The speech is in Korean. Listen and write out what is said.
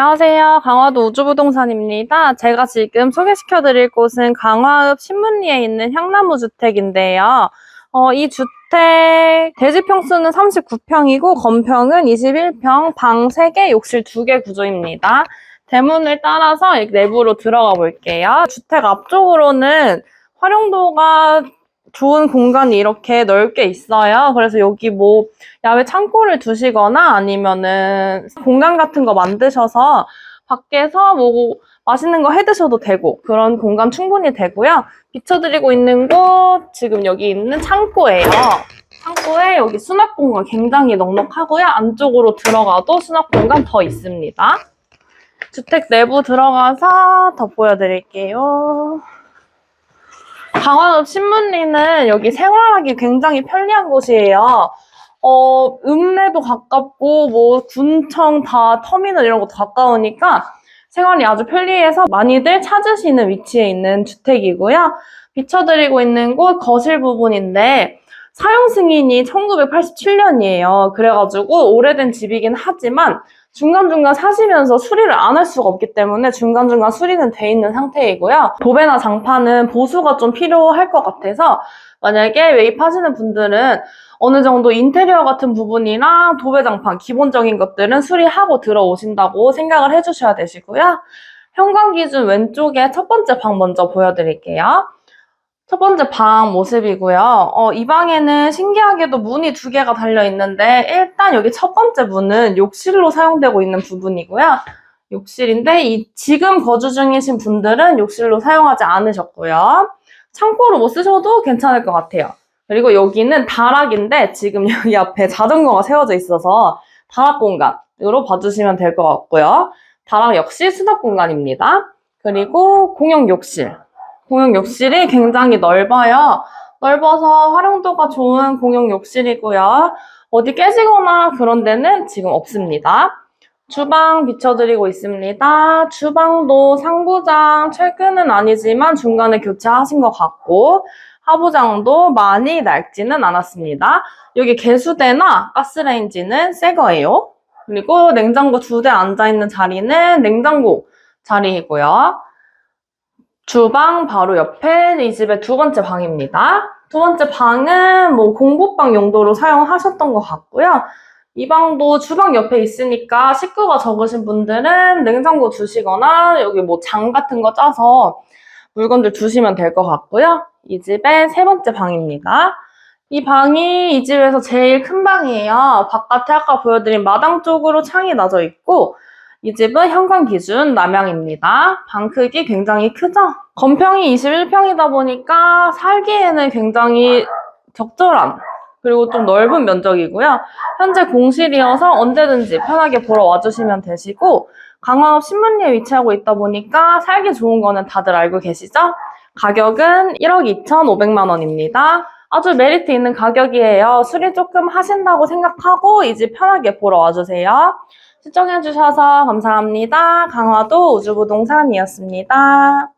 안녕하세요. 강화도 우주부동산입니다. 제가 지금 소개시켜드릴 곳은 강화읍 신문리에 있는 향나무 주택인데요. 어, 이 주택 대지 평수는 39평이고 건평은 21평, 방 3개, 욕실 2개 구조입니다. 대문을 따라서 내부로 들어가 볼게요. 주택 앞쪽으로는 활용도가 좋은 공간이 이렇게 넓게 있어요. 그래서 여기 뭐 야외 창고를 두시거나 아니면은 공간 같은 거 만드셔서 밖에서 뭐 맛있는 거 해 드셔도 되고 그런 공간 충분히 되고요. 비춰드리고 있는 곳 지금 여기 있는 창고예요. 창고에 여기 수납 공간 굉장히 넉넉하고요. 안쪽으로 들어가도 수납 공간 더 있습니다. 주택 내부 들어가서 더 보여드릴게요. 강화읍 신문리는 여기 생활하기 굉장히 편리한 곳이에요. 어, 읍내도 가깝고, 뭐, 군청 다 터미널 이런 것도 가까우니까 생활이 아주 편리해서 많이들 찾으시는 위치에 있는 주택이고요. 비춰드리고 있는 곳 거실 부분인데, 사용 승인이 1987년이에요. 그래가지고 오래된 집이긴 하지만 중간중간 사시면서 수리를 안 할 수가 없기 때문에 중간중간 수리는 돼 있는 상태이고요. 도배나 장판은 보수가 좀 필요할 것 같아서 만약에 매입하시는 분들은 어느 정도 인테리어 같은 부분이랑 도배 장판 기본적인 것들은 수리하고 들어오신다고 생각을 해주셔야 되시고요. 현관 기준 왼쪽에 첫 번째 방 먼저 보여드릴게요. 첫 번째 방 모습이고요. 어, 이 방에는 신기하게도 문이 두 개가 달려 있는데 일단 여기 첫 번째 문은 욕실로 사용되고 있는 부분이고요. 욕실인데 이 지금 거주 중이신 분들은 욕실로 사용하지 않으셨고요. 창고로 못 쓰셔도 괜찮을 것 같아요. 그리고 여기는 다락인데 지금 여기 앞에 자전거가 세워져 있어서 다락 공간으로 봐주시면 될 것 같고요. 다락 역시 수납 공간입니다. 그리고 공용 욕실. 공용 욕실이 굉장히 넓어요. 넓어서 활용도가 좋은 공용 욕실이고요. 어디 깨지거나 그런 데는 지금 없습니다. 주방 비춰드리고 있습니다. 주방도 상부장 최근은 아니지만 중간에 교체하신 것 같고 하부장도 많이 낡지는 않았습니다. 여기 개수대나 가스레인지는 새 거예요. 그리고 냉장고 두 대 앉아있는 자리는 냉장고 자리이고요. 주방 바로 옆에 이 집의 두 번째 방입니다. 두 번째 방은 뭐 공부방 용도로 사용하셨던 것 같고요. 이 방도 주방 옆에 있으니까 식구가 적으신 분들은 냉장고 두시거나 여기 뭐 장 같은 거 짜서 물건들 두시면 될 것 같고요. 이 집의 세 번째 방입니다. 이 방이 이 집에서 제일 큰 방이에요. 바깥에 아까 보여드린 마당 쪽으로 창이 나져 있고 이 집은 현관 기준 남향입니다. 방 크기 굉장히 크죠? 건평이 21평이다 보니까 살기에는 굉장히 적절한 그리고 좀 넓은 면적이고요. 현재 공실이어서 언제든지 편하게 보러 와주시면 되시고 강화읍 신문리에 위치하고 있다 보니까 살기 좋은 거는 다들 알고 계시죠? 가격은 1억 2,500만 원입니다. 아주 메리트 있는 가격이에요. 수리 조금 하신다고 생각하고 이 집 편하게 보러 와주세요. 시청해주셔서 감사합니다. 강화도 우주부동산이었습니다.